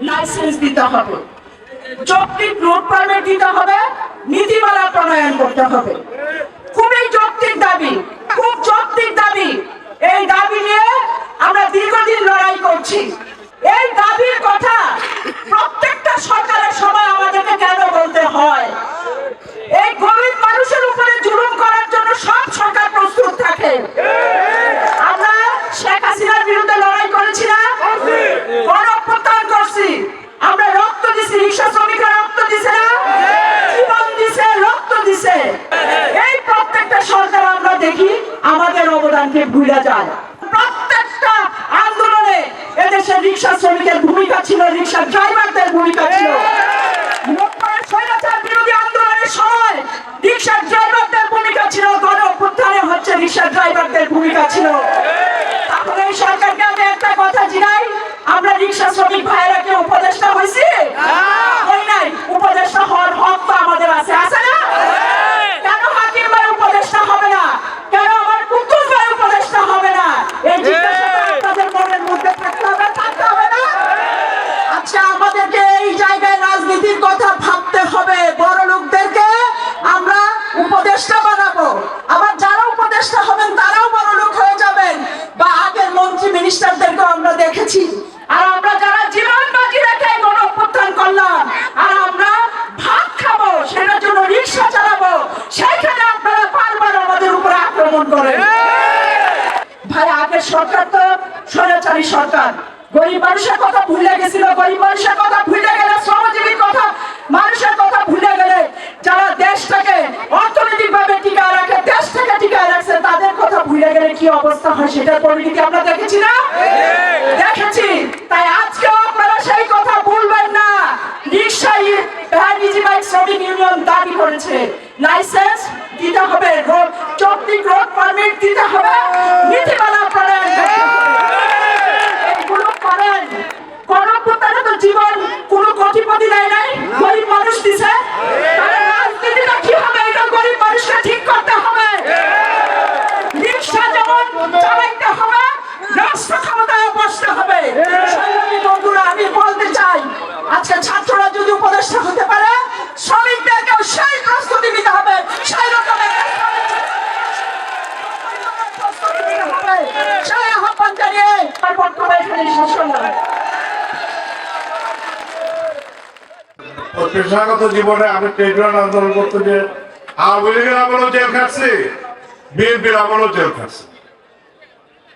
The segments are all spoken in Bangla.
লাইসেন্স দিতে হবে। যৌক্তিক রোড পারমিট দিতে হবে নীতিমালা প্রণয়ন করতে হবে খুবই যৌক্তিক দাবি খুব যৌক্তিক দাবি এই দাবি নিয়ে আমরা দীর্ঘদিন লড়াই করছি এই দাবির কথা প্রত্যেকটা সরকারের সময় আমাদেরকে কেন বলতে হয় এই গরিব মানুষের উপরে জুলুম করার জন্য সব সরকার প্রস্তুত থাকে আমরা শেখ হাসিনার বিরুদ্ধে লড়াই করেছি না গণ অভ্যুত্থান করছি আমরা রক্ত দিছি রিক্সা শ্রমিকরা রক্ত দিছে না জীবন দিছে রক্ত দিছে এই প্রত্যেকটা সরকার আমরা দেখি আমাদের অবদানকে ভুলে যায়। প্রত্যেকটা আন্দোলনে এদেশের রিক্সা শ্রমিকের ভূমিকা ছিল রিক্সা ড্রাইভারদের ভূমিকা ছিল। আক্রমণ করেন ভাই, আগের সরকার তো স্বৈরাচারী সরকার। গরিব মানুষের কথা ভুলে গেছিল, গরিব মানুষের কথা ভুলে গেলে শ্রমজীবীর কথা, মানুষের কথা ভুলে গেলে যারা দেশটাকে অর্থনৈতিক ভাবে টিকায় রাখে দেশ থেকে টিকায় রাখছে, তাদের কথা ভুলে গেলে কি অবস্থা হয় সেটার পরিণতি আমরা দেখেছি না? দেখেছি। তাই আজকেও আপনারা সেই কথা ভুলবেন না। রিক্সাই ভ্যানিজি বাইক শ্রমিক ইউনিয়ন দাবি করেছে। লাইসেন্স দিতে হবে চৌক্তিক রোড পারমিট দিতে হবে নীতিমালা প্রণয়ন করতে হবে এগুলো করেন গণপ্রতারে তো জীবন কোনো কোটিপতি দেয় নাই গরিব মানুষ দিছে তাহলে রাজনীতিটা কি হবে এটা গরিব মানুষকে ঠিক করতে হবে রিক্সা যেমন চালাইতে হবে রাষ্ট্র ক্ষমতায় বসতে হবে সংগ্রামী বন্ধুরা আমি বলতে চাই আজকে ছাত্ররা যদি উপদেষ্টা হতে পারে শ্রমিকদেরকেও সেই প্রস্তুতি নিতে হবে সেই রকমের প্রস্তুতি নিতে হবে সেই আহ্বান জানিয়ে আমার পেশাগত জীবনে আমি ট্রেড আন্দোলন করতে যে আওয়ামী লীগের আমলেও জেল খাটছি, বিএনপির আমলেও জেল খাটছি।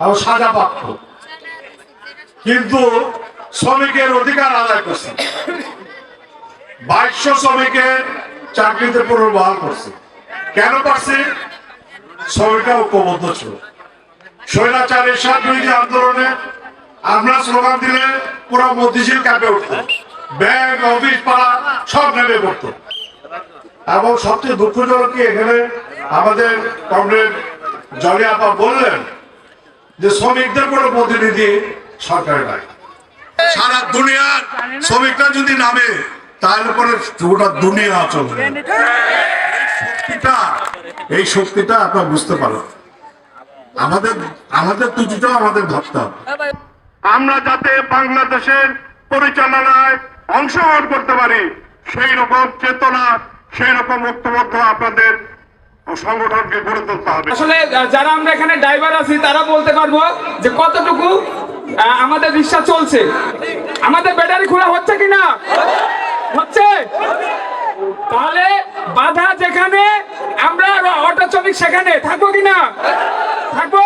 আমি সাজা প্রাপ্ত কিন্তু শ্রমিকের অধিকার আদায় করছে। বাইশশো শ্রমিকের চাকরিতে পুনর্বহাল করছে। কেন পারছি? শ্রমিকরা ঐক্যবদ্ধ ছিল। স্বৈরাচারের সাত আন্দোলনে আমরা স্লোগান দিলে পুরো মতিঝিল কাঁপে উঠতো। ব্যাংক অফিস, পাড়া সব নেমে পড়তো। এবং সবচেয়ে দুঃখজনক এখানে আমাদের কমরেড জলি আপা বললেন যে, শ্রমিকদের কোনো প্রতিনিধি সরকারের নাই। সারা দুনিয়ার শ্রমিকরা যদি নামে, তাহলে পরে গোটা দুনিয়া চলবে। শক্তিটা, এই শক্তিটা আপনার বুঝতে পারেন আমাদের আমাদের ত্রুটিটাও আমাদের ভাবতে হবে। আমরা যাতে বাংলাদেশের পরিচালনায় অংশগ্রহণ করতে পারি, সেই রকম চেতনা, সেই রকম ঐক্যবদ্ধ আপনাদের সংগঠনকে গড়ে তুলতে হবে। আসলে যারা আমরা এখানে ড্রাইভার আছি, তারা বলতে পারব যে কতটুকু আমাদের রিক্সা চলছে। আমাদের ব্যাটারি খোলা হচ্ছে কিনা হচ্ছে? তাহলে বাধা যেখানে, আমরা অটো শ্রমিক সেখানে। থাকব কিনা থাকব?